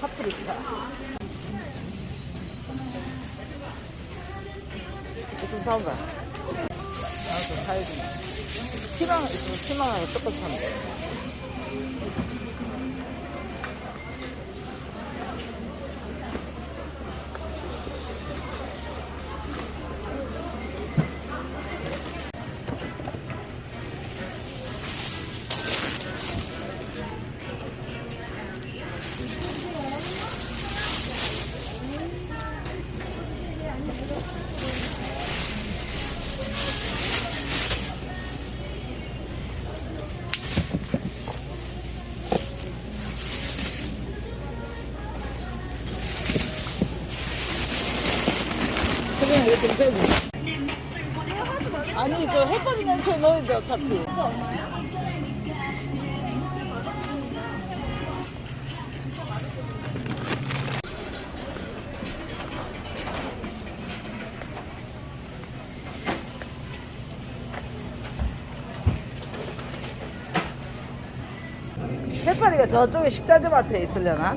파프리카. 좀 사온다. 나도 사야지. 피망 있으면 피망하고 똑같이 하면 돼. 아니, 그 햇반이 넘쳐 넣어야 돼, 어차피. 햇반이가 저쪽에 식자재 마트에 있으려나?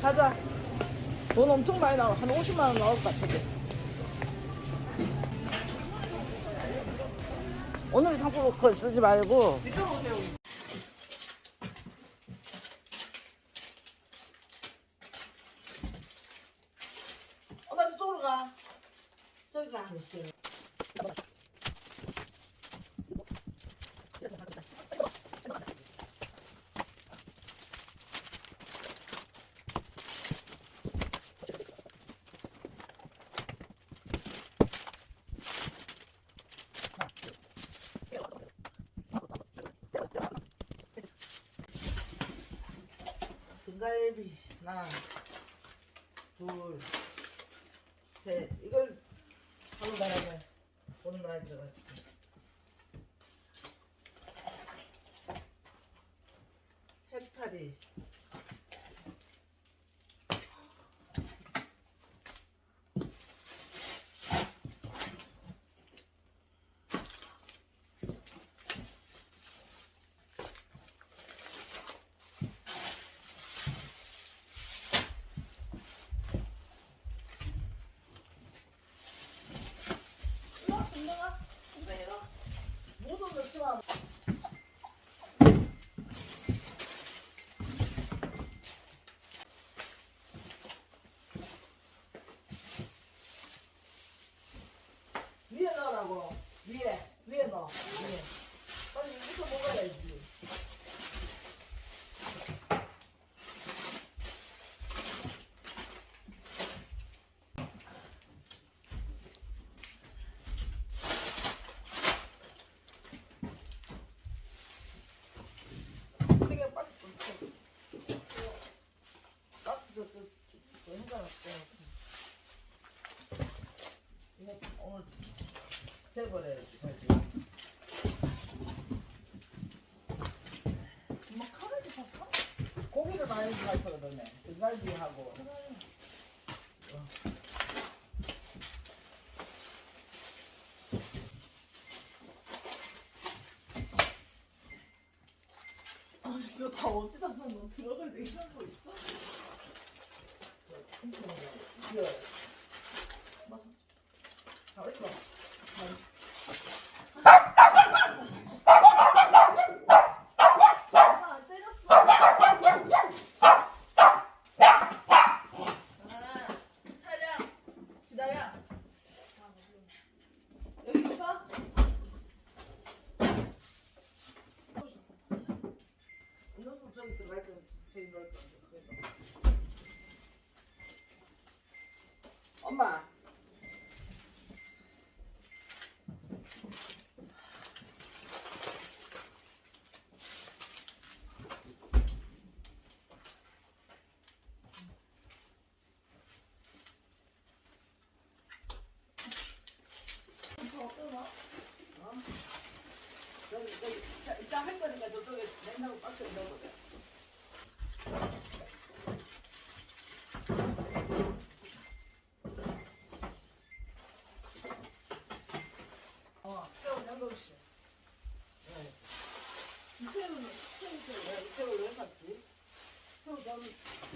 가자. 돈 엄청 많이 나와. 한 50만 원 나올 것 같은데. 오늘 상품 그거 쓰지 말고 엄마 저쪽으로 가 저기 가 등갈비 하나 둘 셋. 이걸 하고 나가면 돈 많이 들어갔지 해파리 이거 금방아 모두 넣지 마 위에 넣으라고 위에 위에 넣어 위에 빨리 여기서 먹어야지 되게 빨리 좀 박스도 또 해놔놨고 이거 오늘 재 버려야지 엄마 카레도 샀어? 고기를 많이 들어가서 그러네 등갈비하고 어디다 놨노? 들어 냉장고 있어? um,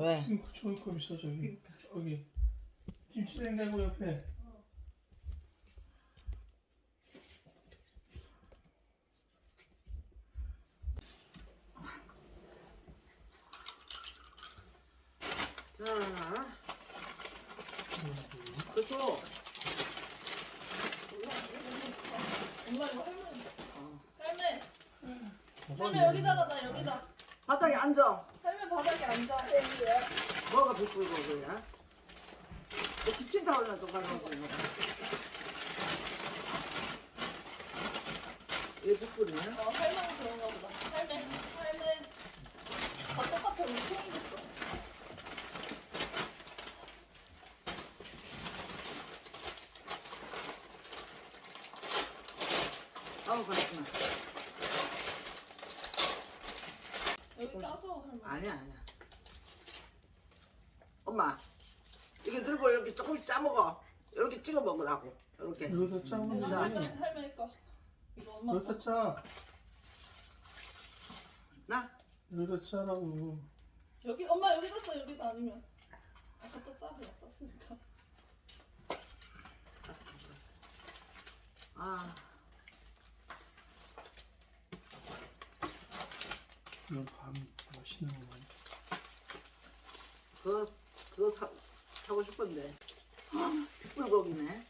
왜? 저기 컵 있어 저기 여기 김치 냉장고 옆에 자, 그쵸? 엄마 이거 할머니. 어. 할매. 할매 여기다가 나 여기다. 바닥에 앉아. 바닥에 앉아. 뭐가 비ful고 그야? 너 키친타올이나 좀 가져오고 있는 거. 이게 비ful이네? 어 할머니 그런가 보다. 할매. 할매. 다 똑같아 우리 통이 됐어. 아우, 그렇구나. 여기 따줘 할머니. 아니야, 아니야. 엄마, 이거 들고 이렇게 조금씩 짜먹어. 이렇게 찍어 먹으라고. 이렇게. 할머니 할머니 거. 이거 엄마 거. 여기다 짜 나? 여기다 짜라고 여기 엄마 여기다 써 여기다 아니면. 아까 또 짜고 놨었으니까. 아, 이거 밤 맛있는 거 많이 그거, 그거 사, 사고 싶은데. 아, 숯불고기네.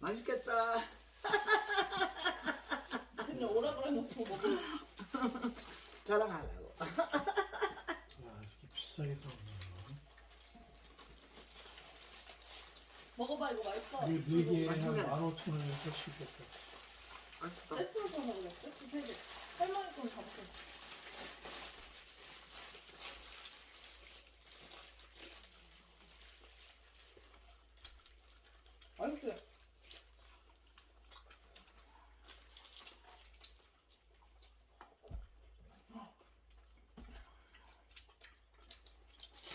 맛있겠다. 그냥 오라 그래놓고. 자랑하려고. 아 이렇게 비싸게 사오는 먹어봐 이거 맛있어. 거 이거 네 개에 한 맛있네. 만 오천 원에 사시겠다 맛있어. 세트로 사 먹어. 세트 세 개. 할머니 다먹어. 맛있어.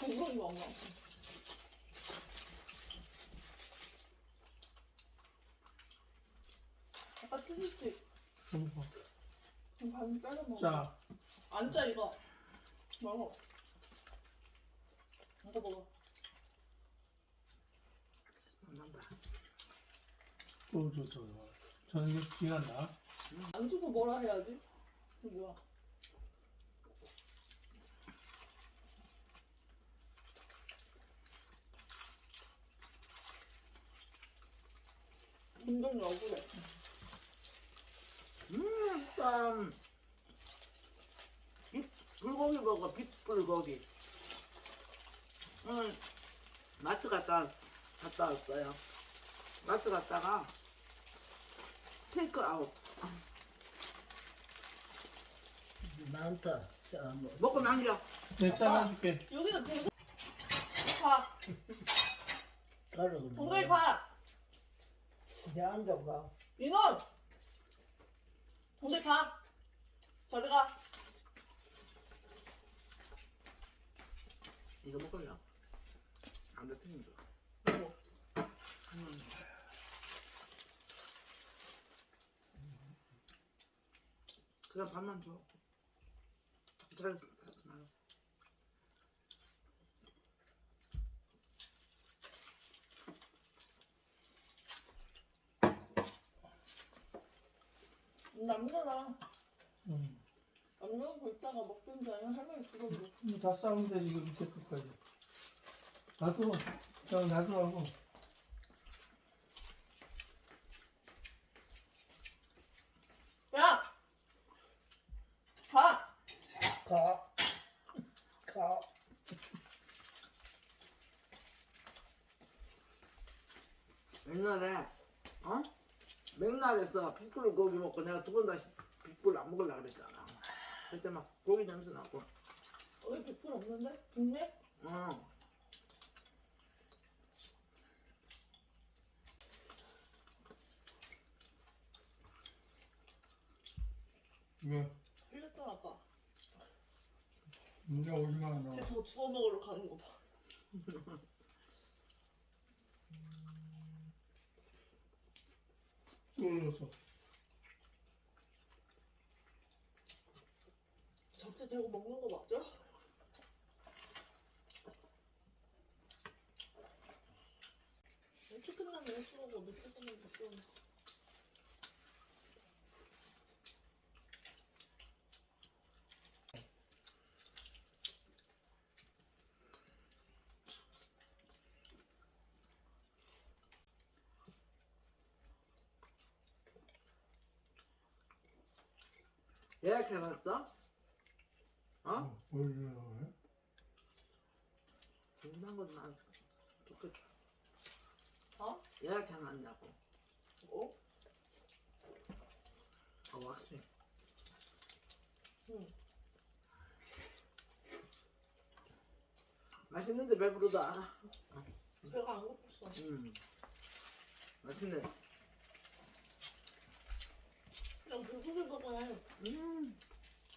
이거 이거 엄마. 아까 그럼 뭐, 지금 반 잘라 먹어. 짜 앉아 이거. 먹어. 이거 먹어. 또저 저 저녁에 비가 나안 주고 뭐라 해야지? 이거 뭐야? 운동이 억울해. 음, 일단 빛 불고기 먹어 빛불고기. 오늘 마트 갔다 갔다 왔어요. 마트 갔다가 테이크 아웃 많다. 자, 뭐. 먹고 남겨. 내 잘라줄게. 여기다 동생 가. 가라, 동생이 가. 이제 앉아봐. 민원. 동생 가. 저리 가. 이거 먹을래? 안 됐으면 줘. 그리고 그냥 밥만 줘. 잘, 남자랑 응. 남자고 있다가 먹든지 아니면 할머니 들어오고. 이거 다 싸우면 되지 이거 밑에 끝까지. 나도 자 나도 하고. 야. 가. 가. 가. 옛날에, 어? 맥날에서 pit불 고기 먹고 내가 두 번 다시 pit불 안 먹으려고 그랬잖아. 그때 막 고기 냄새 나고. 여기 백불 없는데? 있네? 어. 왜? 흘렸잖아 아빠. 문제 오지마 너. 쟤 저거 주워 먹으러 가는 거 봐. 쏠려서. 접시 대고 먹는 거 맞죠? 일찍 끝나면 일찍하고 늦게 끝나면 늦 거. 예약해놨어? 어? 보여주려고 해? 중요한 건 난, 좋겠다. 어? 예약해놨냐고. 어? 어, 확실히. 응. 맛있는데 배부르다. 배가 안 고팠어. 음. 맛있네. 그냥 불고기 먹어야 해. 음.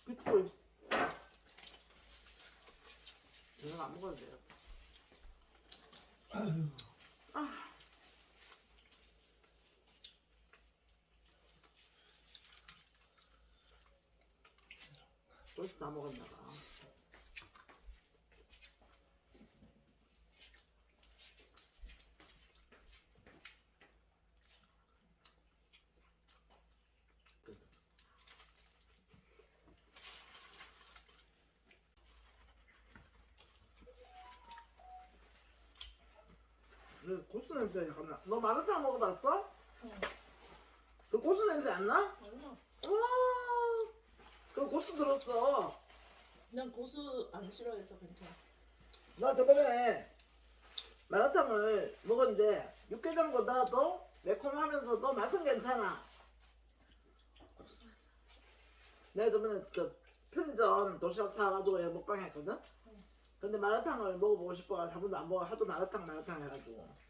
pit불. 이건 안 먹어도 돼요. 아유. 벌써 다 먹었나 봐. 그 고수 냄새 약간 나. 너 마라탕 먹어봤어? 응. 그 고수 냄새 안 나? 아니야. 와, 그 고수 들었어. 난 고수 안 싫어해서 괜찮아. 나 저번에 마라탕을 먹었는데 육개장보다도 매콤하면서도 맛은 괜찮아. 내가 저번에 그 편의점 도시락 사가지고 얘 먹방 했거든? 근데 마라탕을 먹어보고 싶어. 한 번도 안 먹어. 하도 마라탕 마라탕 해가지고.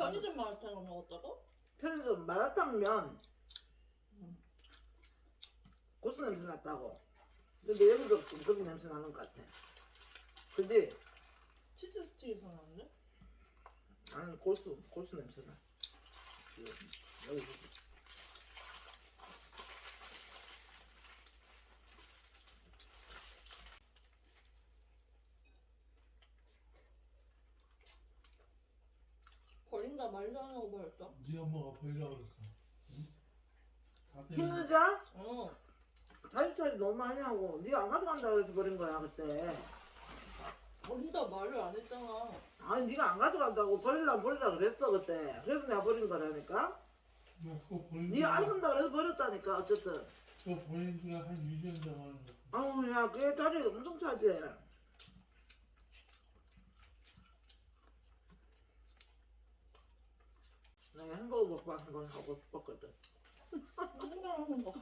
편의점 마라탕을 먹었다고? 편의점 마라탕면 음. 고수 냄새 났다고. 근데 여기도 좀 그런 냄새 나는 것 같아. 그지? 치즈 스틱에서 나는데? 아니 고수 고수 냄새 나. 여기 여기. 버린다 버렸다. 네 엄마가 버리려고 그랬어. 응? 다 때문에. 힘내자. 응. 다리 차이 너무 많이 하고 네가 안 가져간다 그래서 버린 거야 그때. 버린다 말을 안 했잖아. 아니 네가 안 가져간다고 버리라 버리라 그랬어 그때. 그래서 내가 버린 거라니까. 나 그거 버린 네가 안 쓴다 그래서 버렸다니까 어쨌든. 그거 버린 지가 한 2년 전하는 거. 아우 야 그게 자리 엄청 차지해. 내가 햄버거 먹고 하는 건 하고 싶었거든. 맨날 하는 거.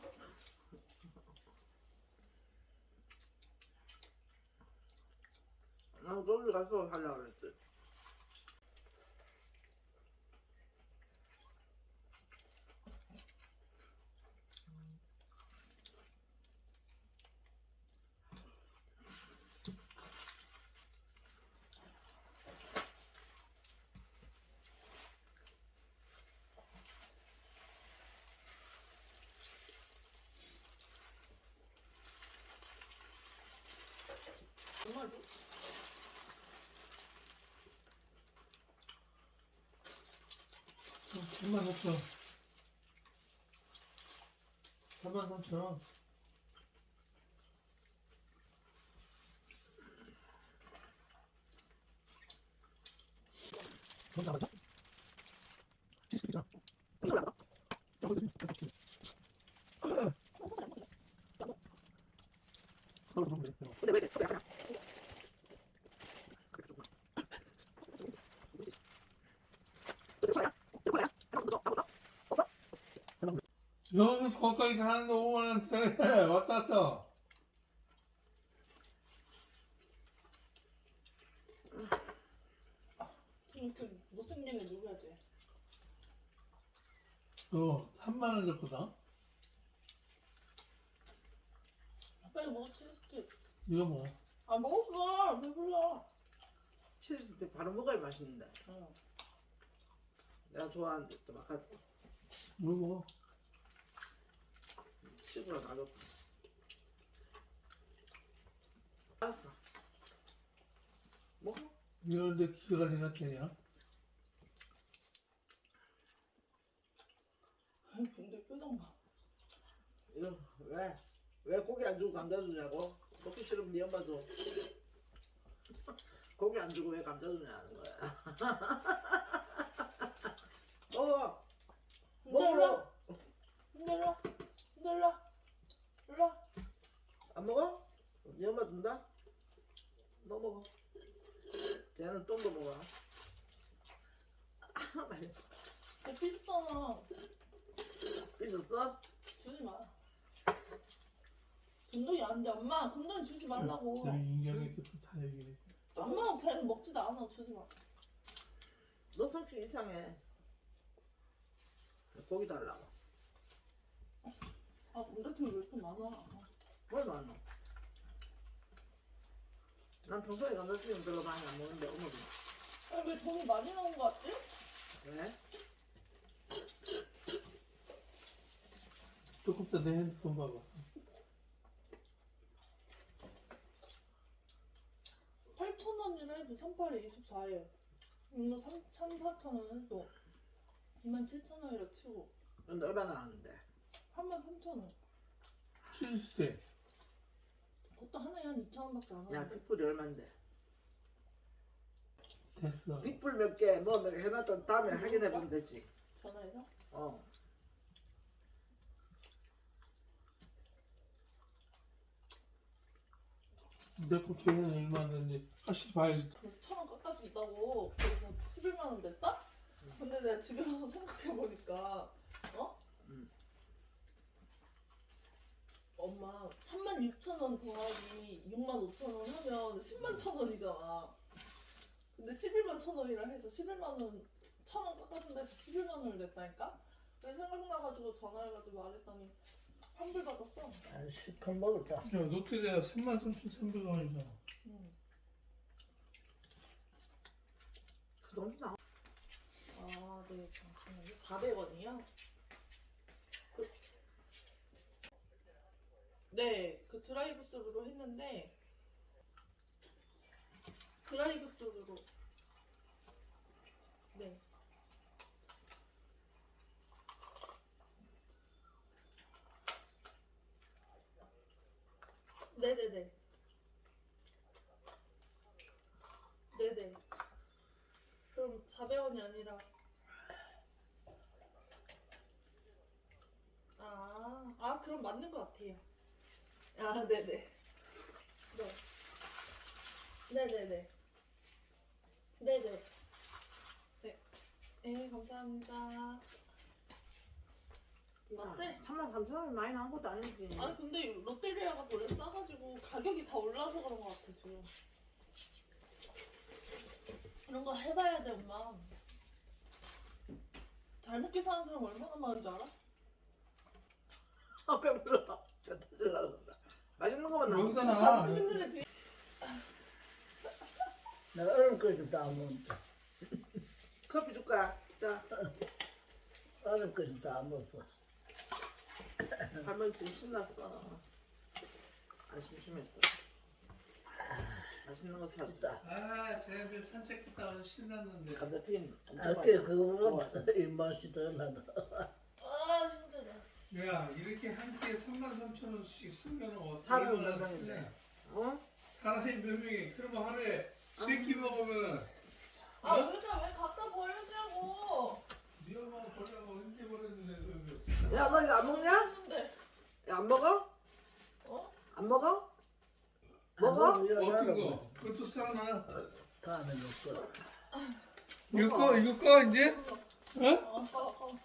나 거기 가서 하려고 그랬지. 정말로? 어, 3만 4천. 3만 3천 원. 돈 나가자. 70이잖아. 돈 나가. 야, 거기 좀 서울 좀 그래. 근데 왜 이렇게 약간 여기서 거기까지 가는데 5만 원대 왔다 갔다. 응, 그 못생기는 누구야지? 너 3만 원 줬거든. 빨리 먹어 치즈스틱. 이거 뭐? 아 먹었어. 배불러. 치즈스틱 바로 먹어야 맛있는데. 응. 내가 좋아하는데 또 막하 뭐 먹어? 치즈가 다 좋다. 알았어. 먹어. 이런데 기가 내가 되냐? 근데 표정 봐. 이거 왜? 왜 고기 안 주고 감자 주냐고? 먹기 싫으면 네 엄마 줘. 고기 안 주고 왜 감자 주냐는 거야. 먹어. 흔들러. 먹어. 흔들러. 흔들러. 일로. 안 먹어? 네 엄마 준다? 너 먹어. 쟤는 좀더 먹어. 아, 맛있어. 너 삐졌잖아. 삐졌어? 주지 마. 감독이 안 돼, 엄마. 감독이 주지 말라고. 저 인간이 또다 얘기해. 엄마가 걔는 먹지도 않아. 주지 마. 너 성격 이상해. 고기 달라고. 아, 감자튀김 왜 이렇게 많아? 뭘 많아? 난 평소에 감자튀김 별로 많이 안 먹는데 오늘은 아니, 왜 돈이 많이 나온 거 같지? 왜? 조금 내 핸드폰 봐봐. 8,000원이라 해도 38에 24일. 이거 3, 3 4,000원 해도 27,000원이라 치고 근데 얼마나 하는데? 33,000원. 치즈스틱. 그것도 하나에 한 2,000원밖에 안 야 하는데. 빅불이 얼만데? 됐어. 빅불 몇 개 뭐 몇 개 해놨던 다음에 확인해 보면 되지. 전화해서? 어. 내거 계산 얼마 안 됐는데 다시 봐야지. 그래서 천원 깎아준다고 그래서 11만 원 냈다? 근데 내가 집에 가서 생각해보니까 어? 음. 엄마 3만 6천 원 더하기 6만 5천 원 하면 10만 천 원이잖아 근데 11만 천 원이라 해서 11만 원, 천 원 깎아준다 해서 11만 원을 냈다니까? 그래서 생각나가지고 전화해가지고 말했더니 환불 받았어 아, 실컷 먹을까? 야, 롯데리아 33,300원이잖아. 응. 그 정도 나. 아, 네, 잠시만요. 400원이요? 네, 그 드라이브 스루로 했는데 드라이브 스루로 네. 네네네. 네네. 그럼 400원이 아니라 아, 아 그럼 맞는 것 같아요. 아, 네네. 네. 네네네. 네네. 네. 네, 감사합니다. 맞대? 3만 3천 원이 많이 나온 것도 아니지. 아니 근데 롯데리아가 원래 싸가지고 가격이 다 올라서 그런 것 같아 지금. 해봐야 돼 엄마. 잘 먹게 사는 사람 얼마나 많은 줄 알아? 아 배불러. 진짜 터질라 그런다. 맛있는 거만 뒤에 내가 얼음 안 먹었어. 커피 줄까? 자, 얼음 끓여도 안 먹었어. 할머니 지금 신났어. 안 심심했어. 맛있는 거 사줬다. 아 쟤네들 산책했다 와서 신났는데 감자튀김 엄청 아까 많이 그거보다 이 맛이 더 나다. 아 힘들어. 야 이렇게 한 끼에 3만 3천 원씩 쓰면 어떻게 사람이 얼마나 어? 사람이 몇 명이 그러면 하루에 세끼 먹으면 아의자 왜 갖다 버리냐고. 네 엄마 버려고 언제 버렸는데 야, 너 이거 안 먹냐? 했는데 야, 안 먹어? 어? 안 먹어? 먹어? 어떤 거? 그것도 사나 다음에 먹고. 이거 꺼 이거 꺼 이제? 어? 어, 어, 어.